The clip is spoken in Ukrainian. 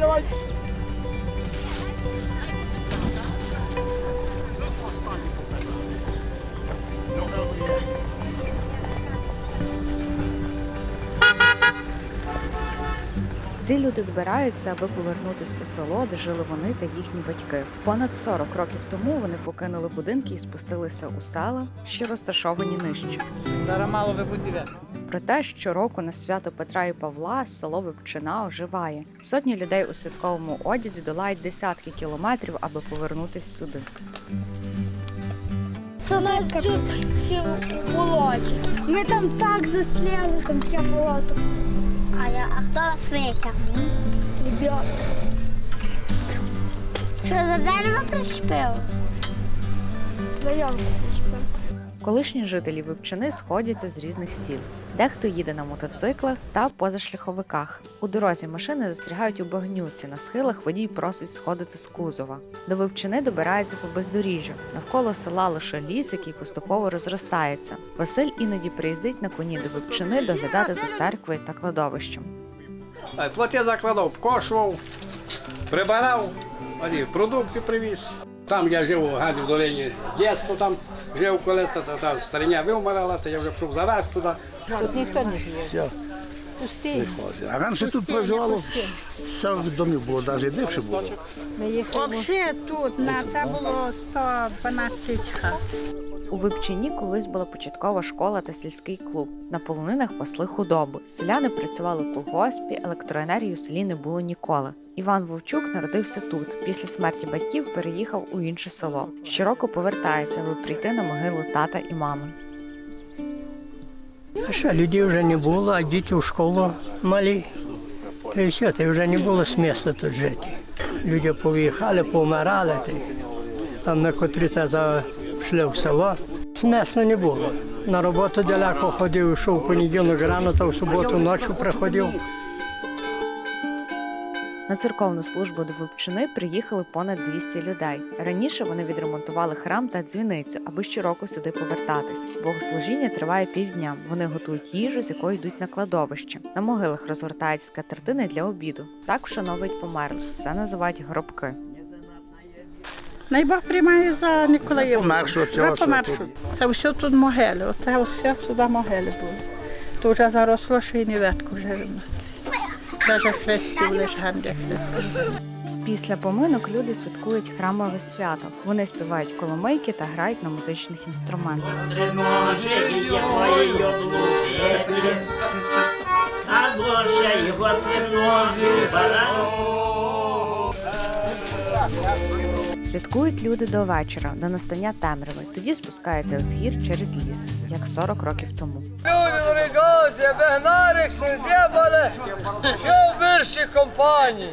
давай, давай. Ці люди збираються, аби повернутись у село, де жили вони та їхні батьки. Понад 40 років тому вони покинули будинки і спустилися у села, що розташовані нижче. Зараз мало ви будете. Проте щороку на свято Петра і Павла село Випчина оживає. Сотні людей у святковому одязі долають десятки кілометрів, аби повернутись сюди. Це нас ці, болоті. Ми там так застряли, там таке болото. А, я, а хто вас витягнув? Ребята. Що за дерево пришпив? Заявку пішли. Колишні жителі Випчини сходяться з різних сіл. Дехто їде на мотоциклах та позашляховиках. У дорозі машини застрягають у багнюці. На схилах водій просить сходити з кузова. До Випчини добирається по бездоріжжю. Навколо села лише ліс, який поступово розростається. Василь іноді приїздить на коні до Випчини доглядати за церквою та кладовищем. Ай, Плоти закладав, покошував, прибирав, продукти привіз. Там я жив у Гаді в долині, дійсно там жив колись, та, та, та стариня вимирала, то я вже пішов зараз туди. Тут ніхто не живе. Пустий. А раніше тут проживало, все в домі було, навіть більше було. Ми їхали. Взагалі тут на це було 112 хат. У Випчині колись була початкова школа та сільський клуб. На полонинах пасли худобу. Селяни працювали в колгоспі, електроенергії у селі не було ніколи. Іван Вовчук народився тут. Після смерті батьків переїхав у інше село. Щороку повертається, аби прийти на могилу тата і мами. А що, людей вже не було, а діти в школу малі. То і все, то вже не було смісла тут жити. Люди повиїхали, помирали, там на котрі та зайшли в село. Смісно не було. На роботу далеко ходив, йшов понеділок рано, та в суботу ночі приходив. На церковну службу до Випчини приїхали понад 200 людей. Раніше вони відремонтували храм та дзвіницю, аби щороку сюди повертатись. Богослужіння триває півдня. Вони готують їжу, з якою йдуть на кладовище. На могилах розгортають скатертини для обіду. Так вшановують померлих. Це називають гробки. Найбог приймає за Ніколаїв. Помершого цього, Це все тут могили. Оце все сюди могили були. То вже заросло, що і не ветку вже. Даже хрестів лише ганди хрестів. Після поминок люди святкують храмове свято. Вони співають коломийки та грають на музичних інструментах. Або ще його свинові баран. Святкують люди до вечора, до настання темряви. Тоді спускаються у схід через ліс, як 40 років тому. Люди дорогі, вегнарик, що вірші компанії.